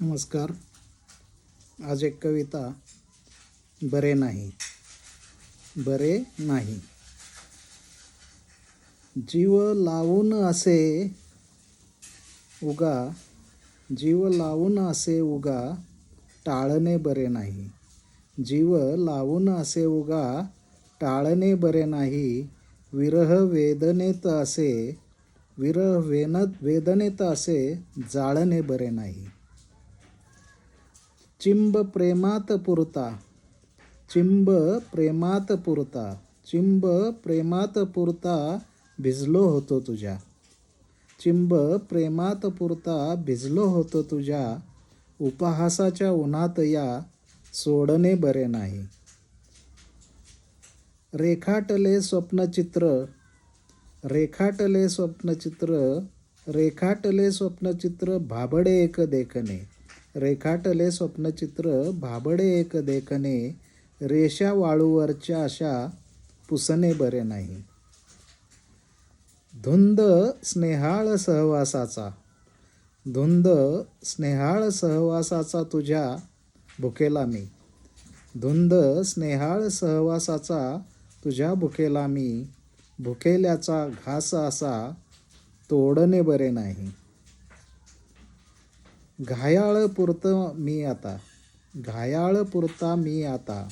नमस्कार. आज एक कविता बरे नाही. बरे नाही. जीव लावून असे उगा जीव लावून असे उगा टाळणे बरे नाही. जीव लावून असे उगा टाळणे बरे नाही. विरह वेदनेत असे विरह वेन वेदनेत असे जाळणे बरे नाही. चिंब प्रेमात पुरता. चिंब प्रेमात पुरता. चिंब प्रेमात पुरता भिजलो होतो तुझ्या. चिंब प्रेमात पुरता भिजलो होतो तुझ्या. उपहासाच्या उन्हात या सोडणे बरे नाही. रेखाटले स्वप्नचित्र रेखाटले स्वप्नचित्र रेखाटले स्वप्नचित्र भाबडे एक देखणे. रेखाटले स्वप्नचित्र भाबडे एक देखणे रेषा वाळूवरच्या अशा पुसणे बरे नाही. धुंद स्नेहाळ सहवासाचा. धुंद स्नेहाळ सहवासाचा तुझ्या भुकेला मी. धुंद स्नेहाळ सहवासाचा तुझ्या भुकेला मी. भुकेल्याचा घास असा तोडणे बरे नाही. घायाळ पुरतं मी आता. घायाळ पुरता मी आता.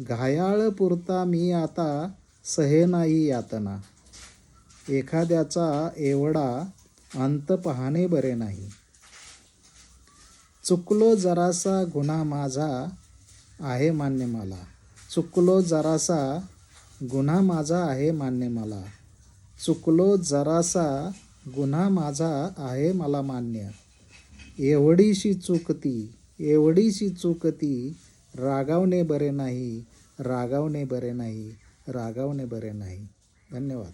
घायाळ पुरता मी आता सहे नाही यातना. एखाद्याचा एवढा अंत पाहणे बरे नाही. चुकलो जरासा गुन्हा माझा आहे मान्य मला. चुकलो जरासा गुन्हा माझा आहे मान्य मला. चुकलो जरासा गुन्हा माझा आहे मला मान्य. एवढीशी चुकती एवढीशी चुकती रागावणे बरे नाही रागावणे बरे नाही रागावणे बरे नाही. धन्यवाद.